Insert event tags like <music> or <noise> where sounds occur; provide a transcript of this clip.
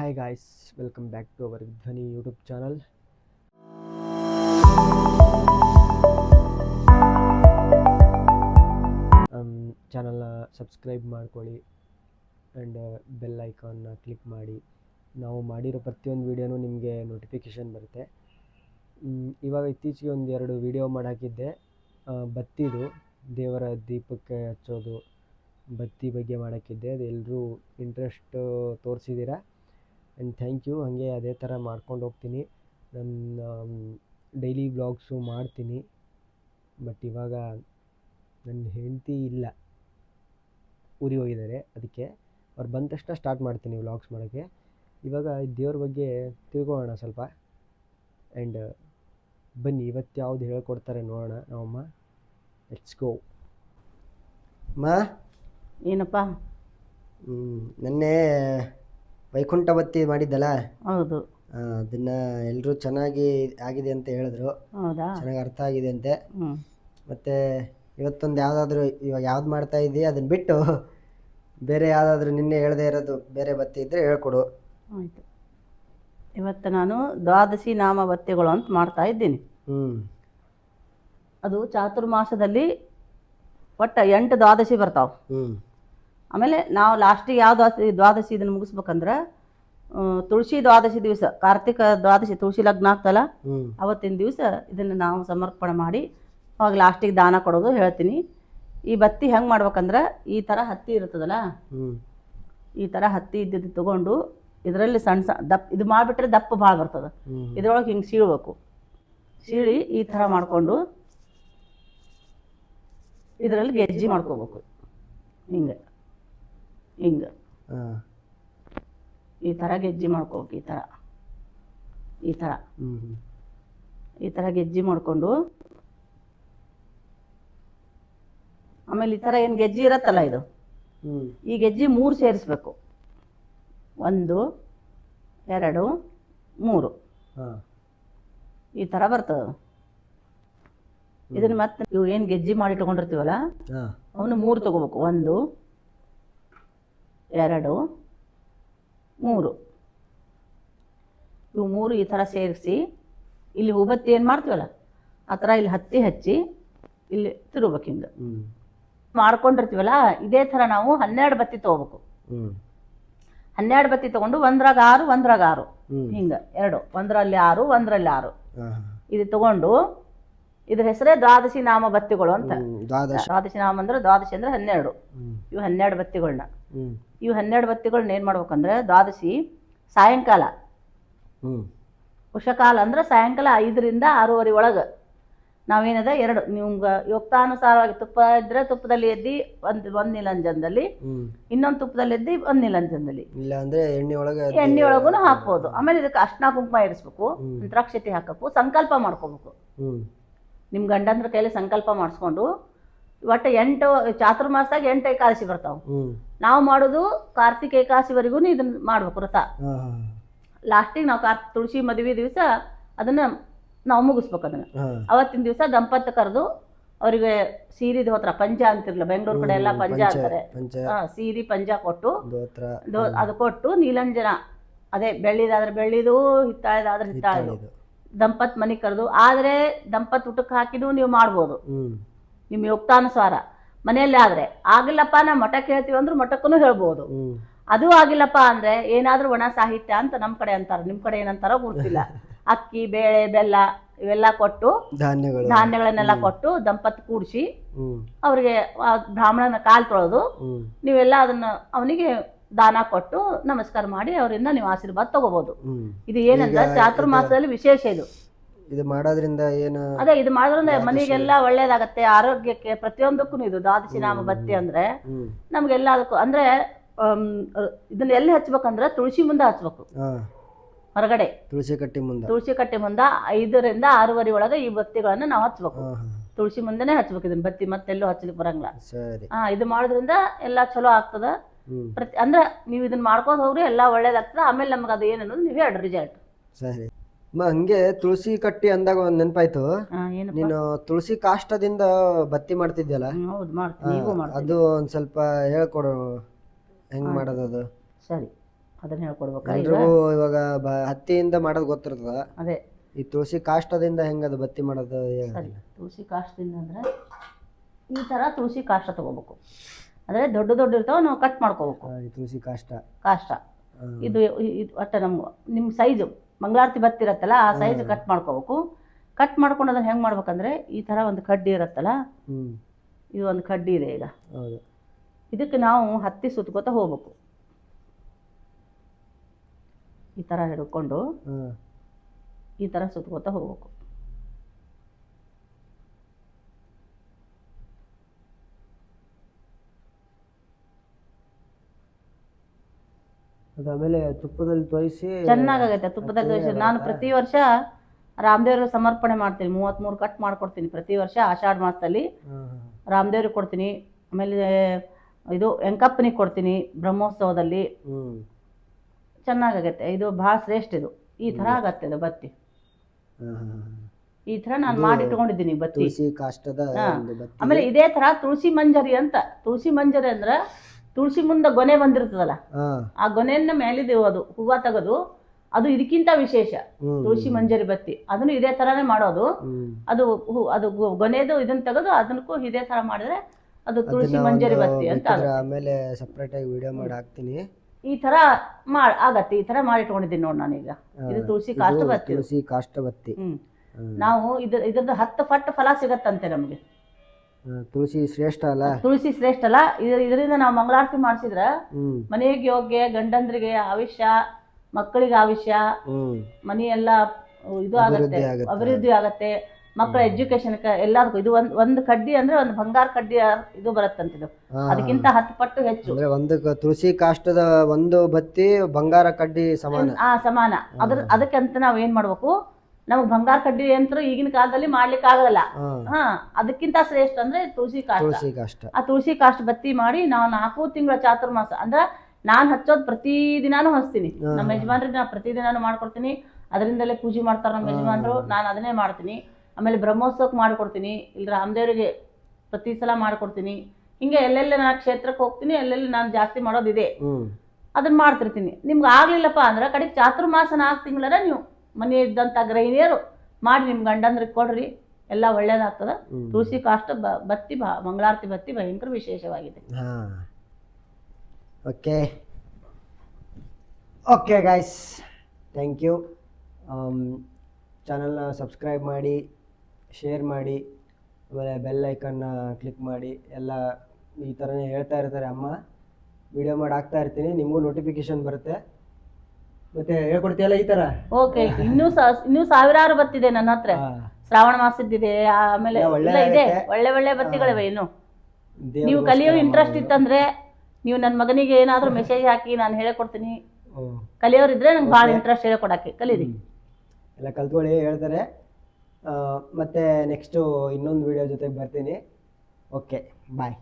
Hi guys welcome back to our Dhwani YouTube channel ಚಾನಲ್ನ subscribe ಮಾಡ್ಕೊಳ್ಳಿ and bell ಐಕಾನ್ನ click ಮಾಡಿ. ನಾವು ಮಾಡಿರೋ ಪ್ರತಿಯೊಂದು ವೀಡಿಯೋನೂ ನಿಮಗೆ ನೋಟಿಫಿಕೇಷನ್ ಬರುತ್ತೆ. ಇವಾಗ ಇತ್ತೀಚೆಗೆ ಒಂದು ಎರಡು ವೀಡಿಯೋ ಮಾಡಾಕಿದ್ದೆ ಬತ್ತಿದು, ದೇವರ ದೀಪಕ್ಕೆ ಹಚ್ಚೋದು, ಬತ್ತಿ ಬಗ್ಗೆ ಮಾಡೋಕ್ಕಿದ್ದೆ ಅದು ಎಲ್ಲರೂ ಇಂಟ್ರೆಸ್ಟ್ ತೋರಿಸಿದ್ದೀರಾ ಆ್ಯಂಡ್ ಥ್ಯಾಂಕ್ ಯು ಹಾಗೆ ಅದೇ ಥರ ಮಾಡ್ಕೊಂಡು ಹೋಗ್ತೀನಿ. ನನ್ನ ಡೈಲಿ ವ್ಲಾಗ್ಸು ಮಾಡ್ತೀನಿ. ಬಟ್ ಇವಾಗ ನನ್ನ ಹೆಂಡತಿ ಇಲ್ಲ. ಊರಿಗೆ ಹೋಗಿದ್ದಾರೆ ಅದಕ್ಕೆ. ಅವ್ರು ಬಂದ ತಕ್ಷಣ ಸ್ಟಾರ್ಟ್ ಮಾಡ್ತೀನಿ ವ್ಲಾಗ್ಸ್ ಮಾಡೋಕ್ಕೆ. ಇವಾಗ ದೇವ್ರ ಬಗ್ಗೆ ತಿಳ್ಕೊಳ್ಳೋಣ ಸ್ವಲ್ಪ. ಆ್ಯಂಡ್ ಬನ್ನಿ ಇವತ್ತು ಯಾವ್ದು ಹೇಳ್ಕೊಡ್ತಾರೆ ನೋಡೋಣ. ನಮ್ಮಮ್ಮ ಲೆಟ್ಸ್ ಗೋ ಮಾ? ಏನಪ್ಪ? ನೆನ್ನೆ ವೈಕುಂಠ ಬತ್ತಿ ಮಾಡಿದ್ದಲ್ಲ? ಹೌದು. ಅದನ್ನು ಎಲ್ಲರೂ ಚೆನ್ನಾಗಿ ಆಗಿದೆ ಅಂತ ಹೇಳಿದ್ರು. ಹೌದಾ? ಚೆನ್ನಾಗಿ ಅರ್ಥ ಆಗಿದೆ ಅಂತೆ. ಹ್ಞೂ ಮತ್ತು ಇವತ್ತೊಂದು ಯಾವ್ದಾದ್ರು ಇವಾಗ ಯಾವ್ದು ಮಾಡ್ತಾ ಇದ್ದೀಯ? ಅದನ್ನ ಬಿಟ್ಟು ಬೇರೆ ಯಾವ್ದಾದ್ರು ನಿನ್ನೆ ಹೇಳದೇ ಇರೋದು ಬೇರೆ ಬತ್ತಿ ಇದ್ದರೆ ಹೇಳ್ಕೊಡು. ಆಯಿತು. ಇವತ್ತು ನಾನು ದ್ವಾದಶಿ ನಾಮ ಬತ್ತಿಗಳು ಅಂತ ಮಾಡ್ತಾ ಇದ್ದೀನಿ. ಅದು ಚಾತುರ್ಮಾಸದಲ್ಲಿ ಒಟ್ಟು ಎಂಟು ದ್ವಾದಶಿ ಬರ್ತಾವೆ. ಹ್ಞೂ ಆಮೇಲೆ ನಾವು ಲಾಸ್ಟಿಗೆ ಯಾವ ದ್ವಾದಶಿ ದ್ವಾದಶಿ ಇದನ್ನು ಮುಗಿಸ್ಬೇಕಂದ್ರೆ ತುಳಸಿ ದ್ವಾದಶಿ ದಿವಸ ಕಾರ್ತಿಕ ದ್ವಾದಶಿ ತುಳಸಿ ಲಗ್ನ ಆಗ್ತಲ್ಲ ಅವತ್ತಿನ ದಿವಸ ಇದನ್ನು ನಾವು ಸಮರ್ಪಣೆ ಮಾಡಿ ಅವಾಗ ಲಾಸ್ಟಿಗೆ ದಾನ ಕೊಡೋದು ಹೇಳ್ತೀನಿ. ಈ ಬತ್ತಿ ಹೆಂಗೆ ಮಾಡ್ಬೇಕಂದ್ರೆ ಈ ಥರ ಹತ್ತಿ ಇರ್ತದಲ್ಲ ಈ ಥರ ಹತ್ತಿ ಇದ್ದಿದ್ದು ತಗೊಂಡು ಇದರಲ್ಲಿ ಸಣ್ಣ ಸಣ್ಣ ದಪ್ಪ ಇದು ಮಾಡಿಬಿಟ್ರೆ ದಪ್ಪ ಭಾಳ ಬರ್ತದೆ. ಇದ್ರೊಳಗೆ ಹಿಂಗೆ ಸೀಳ್ಬೇಕು. ಸೀಳಿ ಈ ಥರ ಮಾಡಿಕೊಂಡು ಇದರಲ್ಲಿ ಗೆಜ್ಜಿ ಮಾಡ್ಕೋಬೇಕು. ಹಿಂಗೆ. ಹಿಂಗೆ. ಈ ಥರ ಗೆಜ್ಜಿ ಮಾಡ್ಕೋಬೇಕು ಈ ಥರ ಈ ಥರ ಈ ಥರ ಗೆಜ್ಜಿ ಮಾಡಿಕೊಂಡು ಆಮೇಲೆ ಈ ಥರ ಏನು ಗೆಜ್ಜಿ ಇರತ್ತಲ್ಲ ಇದು? ಈ ಗೆಜ್ಜಿ ಮೂರು ಸೇರಿಸ್ಬೇಕು. ಒಂದು ಎರಡು ಮೂರು. ಈ ಥರ ಬರ್ತದೆ. ಇದನ್ನ ಮತ್ತೆ ಇವು ಏನು ಗೆಜ್ಜಿ ಮಾಡಿ ಇಟ್ಕೊಂಡಿರ್ತೀವಲ್ಲ? ಅವನು ಮೂರು ತಗೋಬೇಕು. ಒಂದು ಎರಡು ಮೂರು. ಇವು ಮೂರು ಈ ಥರ ಸೇರಿಸಿ ಇಲ್ಲಿ ಉಬತ್ತಿ ಏನು ಮಾಡ್ತೀವಲ್ಲ ಆ ಥರ ಇಲ್ಲಿ ಹತ್ತಿ ಹಚ್ಚಿ ಇಲ್ಲಿ ತಿರುಗ್ಬೇಕು ಹಿಂಗೆ ಹ್ಞೂ ಮಾಡ್ಕೊಂಡಿರ್ತೀವಲ್ಲ ಇದೇ ಥರ ನಾವು ಹನ್ನೆರಡು ಬತ್ತಿ ತೊಗೋಬೇಕು. ಹನ್ನೆರಡು ಬತ್ತಿ ತೊಗೊಂಡು ಒಂದ್ರಾಗ ಆರು ಒಂದ್ರಾಗ ಆರು. ಹಿಂಗ ಎರಡು. ಒಂದರಲ್ಲಿ ಆರು ಒಂದರಲ್ಲಿ ಆರು. ಇದು ತಗೊಂಡು ಇದ್ರ ಹೆಸರೇ ದ್ವಾದಶಿ ನಾಮ ಬತ್ತಿಗಳು ಅಂತ. ದ್ವಾದಶ. ದ್ವಾದಶಿ ನಾಮ ಅಂದ್ರೆ ದ್ವಾದಶಿ ಅಂದ್ರೆ ಹನ್ನೆರಡು. ಇವು ಹನ್ನೆರಡು ಬತ್ತಿಗಳನ್ನ ಇವು ಹನ್ನೆರಡು ಬತ್ತಿಗಳನ್ನ ಏನು ಮಾಡ್ಬೇಕಂದ್ರೆ ದ್ವಾದಶಿ ಸಾಯಂಕಾಲ. ಉಷಕಾಲ ಅಂದ್ರೆ ಸಾಯಂಕಾಲ ಐದರಿಂದ ಆರೂವರೆ ಒಳಗೆ. ನಾವೇನದ ಎರಡು. ನಿಮ್ಗೆ ಯುಕ್ತಾನುಸಾರವಾಗಿ ತುಪ್ಪ ಇದ್ರೆ ತುಪ್ಪದಲ್ಲಿ ಎದ್ದಿ ಒಂದ್ ಒಂದ್ ನಿಲಂಜನದಲ್ಲಿ ಇನ್ನೊಂದು ತುಪ್ಪದಲ್ಲಿ ಎದ್ದಿ ಒಂದ್ ನಿಲಂಜನದಲ್ಲಿ. ಇಲ್ಲ ಅಂದ್ರೆ ಎಣ್ಣೆ ಒಳಗೆ ಎಣ್ಣೆ ಒಳಗೂ ಹಾಕ್ಬೋದು. ಆಮೇಲೆ ಇದಕ್ಕೆ ಅಷ್ಟ ಕುಂಕುಮ ಇರಿಸ್ಬೇಕು ಅಂತರಾಕ್ಷತೆ ದ್ರಾಕ್ಷತೆ ಹಾಕಬೇಕು ಸಂಕಲ್ಪ ಮಾಡ್ಕೋಬೇಕು. ನಿಮ್ಮ ಗಂಡಂದ್ರ ಕೈಲಿ ಸಂಕಲ್ಪ ಮಾಡಿಸ್ಕೊಂಡು ಒಟ್ಟು ಎಂಟು ಚಾತುರ್ಮಾಸದಾಗ ಎಂಟು ಏಕಾದಶಿ ಬರ್ತಾವ. ನಾವು ಮಾಡೋದು ಕಾರ್ತಿಕ ಏಕಾದಶಿವರೆಗೂ ಇದನ್ನ ಮಾಡ್ಬೇಕು ವ್ರತ. ಲಾಸ್ಟಿಗೆ ನಾವು ಕಾರ್ ತುಳಸಿ ಮದುವೆ ದಿವಸ ಅದನ್ನ ನಾವು ಮುಗಿಸ್ಬೇಕು ಅದನ್ನ. ಅವತ್ತಿನ ದಿವಸ ದಂಪತಿ ಕರೆದು ಅವರಿಗೆ ಸೀರೆ ಧೋತ್ರ ಪಂಜ ಅಂತಿರ್ಲ ಬೆಂಗಳೂರು ಕಡೆ ಎಲ್ಲ ಪಂಜ ಅಂತಾರೆ. ಸೀರಿ ಪಂಜ ಕೊಟ್ಟು ಅದು ಕೊಟ್ಟು ನೀಲಂಜನ ಅದೇ ಬೆಳ್ಳಿದಾದ್ರೆ ಬೆಳ್ಳಿದು ಹಿತ್ತಾಳೆದಾದ್ರೆ ಹಿತ್ತಾಳೆದು. ದಂಪತ್ ಮನೆ ಕರೆದು ಆದರೆ ದಂಪತ್ ಊಟಕ್ಕೆ ಹಾಕಿನೂ ನೀವು ಮಾಡ್ಬೋದು. ನಿಮ್ಮ ಯುಕ್ತಾನುಸಾರ. ಮನೆಯಲ್ಲಿ ಆದ್ರೆ ಆಗಿಲ್ಲಪ್ಪ ನಾ ಮಠಕ್ಕೆ ಹೇಳ್ತೀವಿ ಅಂದ್ರೆ ಮಠಕ್ಕೂ ಹೇಳ್ಬೋದು. ಅದು ಆಗಿಲ್ಲಪ್ಪ ಅಂದ್ರೆ ಏನಾದ್ರೂ ಒಣ ಸಾಹಿತ್ಯ ಅಂತ ನಮ್ಮ ಕಡೆ ಅಂತಾರೆ. ನಿಮ್ಮ ಕಡೆ ಏನಂತಾರೋ ಗೊತ್ತಿಲ್ಲ. <laughs> ಅಕ್ಕಿ ಬೇಳೆ ಬೆಲ್ಲ ಇವೆಲ್ಲ ಕೊಟ್ಟು ಧಾನ್ಯಗಳು. ಧಾನ್ಯಗಳನ್ನೆಲ್ಲ ಕೊಟ್ಟು ದಂಪತ್ ಕೂಡಿಸಿ ಅವ್ರಿಗೆ ಬ್ರಾಹ್ಮಣನ ಕಾಲ್ ತೊಳೆದು ನೀವೆಲ್ಲ ಅದನ್ನ ಅವನಿಗೆ ದಾನ ಕೊಟ್ಟು ನಮಸ್ಕಾರ ಮಾಡಿ ಅವರಿಂದ ನೀವು ಆಶೀರ್ವಾದ ತಗೋಬಹುದು ಇದು ಏನಂತ ಚಾತುರ್ಮಾಸದಲ್ಲಿ ವಿಶೇಷ ಇದು. ಇದು ಮಾಡೋದ್ರಿಂದ ಏನು ಅದೇ ಇದು ಮಾಡೋದ್ರಿಂದ ಮನೆಗೆಲ್ಲ ಒಳ್ಳೇದಾಗತ್ತೆ ಆರೋಗ್ಯಕ್ಕೆ ಪ್ರತಿಯೊಂದಕ್ಕೂ ಇದು ದ್ವಾದಶಿ ನಾಮ ಬತ್ತಿ ಅಂದ್ರೆ ನಮಗೆ ನಮ್ಗೆಲ್ಲ ಅದಕ್ಕೂ ಅಂದ್ರೆ ಇದನ್ನ ಎಲ್ಲಿ ಹಚ್ಬೇಕಂದ್ರೆ ತುಳಸಿ ಮುಂದೆ ಹಚ್ಬೇಕು. ಹೊರಗಡೆ. ತುಳಸಿ ಕಟ್ಟಿ ಮುಂದೆ. ತುಳಸಿ ಕಟ್ಟೆ ಮುಂದೆ ಐದರಿಂದ ಆರೂವರೆ ಒಳಗೆ ಈ ಬತ್ತಿಗಳನ್ನ ನಾವು ಹಚ್ಬೇಕು. ತುಳಸಿ ಮುಂದೆನೆ ಹಚ್ಬೇಕು ಇದನ್ನ ಬತ್ತಿ ಮತ್ತೆಲ್ಲೂ ಹಚ್ಚಲಿಕ್ಕೆ ಬರಂಗಿಲ್ಲ. ಸರಿ. ಹಾ ಇದು ಮಾಡೋದ್ರಿಂದ ಎಲ್ಲ ಚಲೋ ಆಗ್ತದ. ಪ್ರತಿ ಅಂದ್ರೆ ನೀವು ಇದನ್ನ ಮಾಡ್ಕೊಂಡು ಹೋಗ್ರಿ ಎಲ್ಲ ಒಳ್ಳೇದಾಗ್ತದೆ. ಆಮೇಲೆ ನಮ್ಗೆ ಅದು ಏನು ಅನ್ನೋದು ನೀವು ಹೇಳ್ರಿ ರಿಸಲ್ಟ್ ಸರಿ. ಹಂಗೆ ತುಳಸಿ ಕಟ್ಟಿ ಅಂದಾಗ ಒಂದು ನೆನಪಾಯ್ತು. ಏನಪ್ಪ? ನೀನು ತುಳಸಿ ಕಾಷ್ಟದಿಂದ ಬತ್ತಿ ಮಾಡ್ತಿದ್ಯಲ್ಲ? ಹೌದು ಮಾಡ್ತೀನಿ ನೀವು ಮಾಡ್ತೀನಿ ಅದು ಒಂದ್ ಸ್ವಲ್ಪ ಹೇಳ್ಕೊಡು. ಹೆಂಗ್ ಮಾಡೋದು ಅದು? ಸರಿ. ಅದನ್ನ ಹೇಳ್ಕೊಡ್ಬೇಕಾ ಈಗ ಎಲ್ರಿಗೂ ಇವಾಗ ಬ ಹತ್ತಿಯಿಂದ ಮಾಡೋದು ಗೊತ್ತಿರ್ತದ. ಅದೇ. ಈ ತುಳಸಿ ಕಾಷ್ಟದಿಂದ ಹೆಂಗದ ಬತ್ತಿ ಮಾಡೋದು? ಹೇಳು. ಸರಿ. ತುಳಸಿ ಕಾಷ್ಟದಿಂದ ಅಂದ್ರೆ ಈ ತರ ತುಳಸಿ ಕಾಷ್ಟ ತೊಗೋಬೇಕು. ಅಂದರೆ ದೊಡ್ಡ ದೊಡ್ಡ ಇರ್ತಾವೆ ನಾವು ಕಟ್ ಮಾಡ್ಕೋಬೇಕು. ತುಳಸಿ ಕಾಷ್ಟ. ಕಾಷ್ಟ. ಇದು ಇದು ಒಟ್ಟು ನಮ್ಮ ನಿಮ್ಮ ಸೈಜು ಮಂಗಳಾರತಿ ಬತ್ತಿರತ್ತಲ್ಲ ಆ ಸೈಜ್ ಕಟ್ ಮಾಡ್ಕೋಬೇಕು. ಕಟ್ ಮಾಡ್ಕೊಂಡು ಅದನ್ನ ಹೆಂಗೆ ಮಾಡ್ಬೇಕಂದ್ರೆ ಈ ಥರ ಒಂದು ಕಡ್ಡಿ ಇರತ್ತಲ್ಲ ಇದು ಒಂದು ಕಡ್ಡಿ ಇದೆ ಈಗ. ಇದಕ್ಕೆ ನಾವು ಹತ್ತಿ ಸುತ್ಕೋತಾ ಹೋಗ್ಬೇಕು. ಈ ಥರ ಹಿಡ್ಕೊಂಡು ಈ ಥರ ಸುತ್ಕೋತಾ ಹೋಗ್ಬೇಕು. ಅದು ಆಮೇಲೆ ತುಪ್ಪದಲ್ಲಿ ತೋಯಿಸಿ ಚೆನ್ನಾಗಾಗತ್ತೆ ತುಪ್ಪದಲ್ಲಿ ತೋರಿಸಿ ನಾನು ಪ್ರತಿ ವರ್ಷ ರಾಮದೇವ್ರಿಗೆ ಸಮರ್ಪಣೆ ಮಾಡ್ತೀನಿ. ಮೂವತ್ತ್ಮೂರು ಕಟ್ ಮಾಡ್ಕೊಡ್ತೀನಿ ಪ್ರತಿ ವರ್ಷ ಆಷಾಢ ಮಾಸದಲ್ಲಿ. ರಾಮದೇವ್ರಿಗೆ ಕೊಡ್ತೀನಿ. ಆಮೇಲೆ ಇದು ವೆಂಕಪ್ಪನಿಗೆ ಕೊಡ್ತೀನಿ ಬ್ರಹ್ಮೋತ್ಸವದಲ್ಲಿ. ಹ್ಮ್. ಚೆನ್ನಾಗಾಗತ್ತೆ. ಇದು ಭಾಳ ಶ್ರೇಷ್ಠ ಇದು. ಈ ಥರ ಆಗತ್ತೆ ಇದು ಬತ್ತಿ. ಈ ಥರ ನಾನು ಮಾಡಿ ಇಟ್ಕೊಂಡಿದ್ದೀನಿ ಬತ್ತಿ. ಕಾಷ್ಟದ ಆಮೇಲೆ ಇದೇ ಥರ ತುಳಸಿ ಮಂಜರಿ ಅಂತ. ತುಳಸಿ ಮಂಜರಿ ಅಂದ್ರೆ ತುಳಸಿ ಮುಂದೆ ಗೊನೆ ಬಂದಿರ್ತದಲ್ಲ? ಆ ಗೊನೆಯನ್ನ ಮೇಲಿದೆ ಅದು ಹೂವ ತೆಗೆದು ಅದು ಇದಕ್ಕಿಂತ ವಿಶೇಷ. ತುಳಸಿ ಮಂಜರಿ ಬತ್ತಿ ಅದನ್ನು ಇದೇ ತರಾನೇ ಮಾಡೋದು. ಅದು ಹೂ ಅದು ಗೊ- ಗೊನೆದು ಇದನ್ನ ತೆಗೆದು ಅದನ್ನಕ್ಕೂ ಇದೇ ತರ ಮಾಡಿದ್ರೆ ಅದು ತುಳಸಿ ಮಂಜರಿ ಬತ್ತಿ ಅಂತ ಆಗುತ್ತೆ. ಆಮೇಲೆ ಸಪ್ರೇಟ್ ಆಗಿ ವಿಡಿಯೋ ಮಾಡಿ ಹಾಕ್ತೀನಿ. ಈ ತರ ಮಾಡ್ ಆಗತ್ತೆ ಈ ತರ ಮಾಡಿಟ್ಕೊಂಡಿದ್ದೀನಿ ನೋಡಿ ನಾನೀಗ. ಇದು ತುಳಸಿ ಕಾಷ್ಟ ಬತ್ತಿ ತುಳಸಿ ಕಾಷ್ಟ ಬತ್ತಿ ಹ್ಮ್. ನಾವು ಇದ್ರ ಇದ್ರದ್ದು ಹತ್ತು ಪಟ್ಟು ಫಲ ಸಿಗತ್ತಂತೆ ನಮಗೆ. ತುಳಸಿ ಶ್ರೇಷ್ಠ ಅಲ್ಲ? ತುಳಸಿ ಶ್ರೇಷ್ಠ ಅಲ್ಲ. ಇದ್ರ- ಇದರಿಂದ ನಾವು ಮಂಗಳಾರತಿ ಮಾಡಿಸಿದ್ರೆ ಹ್ಮ್. ಮನೆಗೆ ಯೋಗ್ಯ ಗಂಡಂದ್ರಿಗೆ ಆವಿಷ್ಯ ಮಕ್ಕಳಿಗೆ ಆವಿಷ್ಯ ಹ್ಮ್. ಮನಿ ಎಲ್ಲ ಇದು ಆಗತ್ತೆ ಅಭಿವೃದ್ಧಿ ಆಗತ್ತೆ. ಅಭಿವೃದ್ಧಿ ಆಗತ್ತೆ. ಮಕ್ಕಳ ಎಜುಕೇಶನ್ ಎಲ್ಲದಕ್ಕೂ ಇದು ಒಂದ್ ಒಂದು ಕಡ್ಡಿ ಅಂದ್ರೆ ಒಂದು ಬಂಗಾರ ಕಡ್ಡಿ ಇದು ಬರುತ್ತಂತಿದು ಹಾ, ಅದಕ್ಕಿಂತ ಹತ್ತು ಪಟ್ಟು ಹೆಚ್ಚು. ಅಂದ್ರೆ ಒಂದು ಕ- ತುಳಸಿ ಕಾಷ್ಟದ ಒಂದು ಬತ್ತಿ ಬಂಗಾರ ಕಡ್ಡಿ ಸಮಾನ. ಆ ಸಮಾನ. ಅದ್ರ ಅದಕ್ಕೆ ಅಂತ ನಾವ್ ಏನ್ ಮಾಡ್ಬೇಕು? ನಮಗ್ ಬಂಗಾರ ಕಡ್ಡಿ ಯಂತ್ರ ಈಗಿನ ಕಾಲದಲ್ಲಿ ಮಾಡ್ಲಿಕ್ಕೆ ಆಗಲ್ಲ. ಹಾ. ಅದಕ್ಕಿಂತ ಶ್ರೇಷ್ಠ ಅಂದ್ರೆ ತುಳಸಿ ಕಾಷ್ಟ. ತುಳಸಿ ಕಾಷ್ಟ. ಆ ತುಳಸಿ ಕಾಷ್ಟ ಬತ್ತಿ ಮಾಡಿ ನಾವು ನಾಲ್ಕು ತಿಂಗಳ ಚಾತುರ್ಮಾಸ ಅಂದ್ರೆ ನಾನ್ ಹಚ್ಚೋದ್ ಪ್ರತಿ ದಿನಾನು ಹಚ್ತೀನಿ. ನಮ್ಮ ಯಜಮಾನ್ರಿಗೆ ನಾ ಪ್ರತಿ ದಿನಾನು ಮಾಡ್ಕೊಡ್ತೀನಿ. ಅದರಿಂದಲೇ ಪೂಜೆ ಮಾಡ್ತಾರ ನಮ್ಮ ಯಜಮಾನ್ರು ನಾನು ಅದನ್ನೇ ಮಾಡ್ತೀನಿ. ಆಮೇಲೆ ಬ್ರಹ್ಮೋತ್ಸವಕ್ಕೆ ಮಾಡ್ಕೊಡ್ತೀನಿ. ಇಲ್ಲ ರಾಮದೇವರಿಗೆ ಪ್ರತಿ ಸಲ ಮಾಡ್ಕೊಡ್ತೀನಿ. ಹಿಂಗೆ ಎಲ್ಲೆಲ್ಲ ನಾ ಕ್ಷೇತ್ರಕ್ಕೆ ಹೋಗ್ತೀನಿ ಎಲ್ಲೆಲ್ಲಿ ನಾನು ಜಾಸ್ತಿ ಮಾಡೋದಿದೆ. ಹ್ಮ್. ಅದನ್ನ ಮಾಡ್ತಿರ್ತೀನಿ. ನಿಮ್ಗೆ ಆಗ್ಲಿಲ್ಲಪ್ಪ ಅಂದ್ರೆ ಕಡೆಗೆ ಚಾತುರ್ಮಾಸ ನಾಲ್ಕು ತಿಂಗಳರ ನೀವು ಮನೆ ಇದ್ದಂಥ ಗೃಹಿಣಿಯರು ಮಾಡಿ ನಿಮ್ಮ ಗಂಡಂದ್ರಿಗೆ ಕೊಡ್ರಿ ಎಲ್ಲ ಒಳ್ಳೇದಾಗ್ತದ. ತುಳಸಿ ಕಾಷ್ಟ ಬ- ಬತ್ತಿ ಬಾ ಮಂಗಳಾರತಿ ಬತ್ತಿ ಭಯಂಕರ ವಿಶೇಷವಾಗಿದೆ. Okay okay guys thank you ಚಾನಲ್ನ ಸಬ್ಸ್ಕ್ರೈಬ್ ಮಾಡಿ ಶೇರ್ ಮಾಡಿ ಆಮೇಲೆ ಬೆಲ್ ಐಕನ್ನ ಕ್ಲಿಕ್ ಮಾಡಿ ಎಲ್ಲ ಈ ಥರನೇ ಹೇಳ್ತಾ ಇರ್ತಾರೆ ಅಮ್ಮ. ವಿಡಿಯೋ ಮಾಡಿ ಹಾಕ್ತಾ ಇರ್ತೀನಿ ನಿಮಗೂ ನೋಟಿಫಿಕೇಶನ್ ಬರುತ್ತೆ. ಮತ್ತೆ ಹೇಳ್ಕೊಡ್ತೀಯಲ್ಲ ಈ ತರ? ಓಕೆ ಇನ್ನೂ ಸ- ಇನ್ನೂ ಸಾವಿರಾರು ಬತ್ತಿದೆ ನನ್ನ ಹತ್ರ. ಹಾ. ಶ್ರಾವಣ ಮಾಸದ್ದಿದೆ ಆಮೇಲೆ ಎಲ್ಲ ಒಳ್ಳೆ ಇಲ್ಲ ಇದೆ. ಆಗತ್ತೆ. ಒಳ್ಳೆ ಒಳ್ಳೆ ಬತ್ತಿಗಳಿವೆ ಇನ್ನು. ದೇವ್ರಿಗೋಸ್ಕರ ನೀವು ಕಲಿಯೋ ಇಂಟ್ರೆಸ್ಟ್ ಮಾಡೋದು. ಇತ್ತಂದ್ರೆ ನೀವು ನನ್ನ ಮಗನಿಗೆ ಏನಾದರೂ ಮೆಸೇಜ್ ಹಾಕಿ ನಾನು ಹೇಳ್ಕೊಡ್ತೀನಿ. ಹ್ಮ್. ಕಲಿಯೋರಿದ್ರೆ ನಂಗೆ ಭಾಳ ಇಂಟ್ರೆಸ್ಟ್ ಹೇಳ್ಕೊಡಕ್ಕೆ. ಕಲೀರಿ. ಎಲ್ಲ ಕಲ್ತ್ಕೊಳ್ಳಿ ಹೇಳ್ತಾರೆ. ಆ, ಮತ್ತೆ ನೆಕ್ಸ್ಟು ಇನ್ನೊಂದು ವಿಡಿಯೋ ಜೊತೆಗೆ ಬರ್ತೀನಿ. Okay bye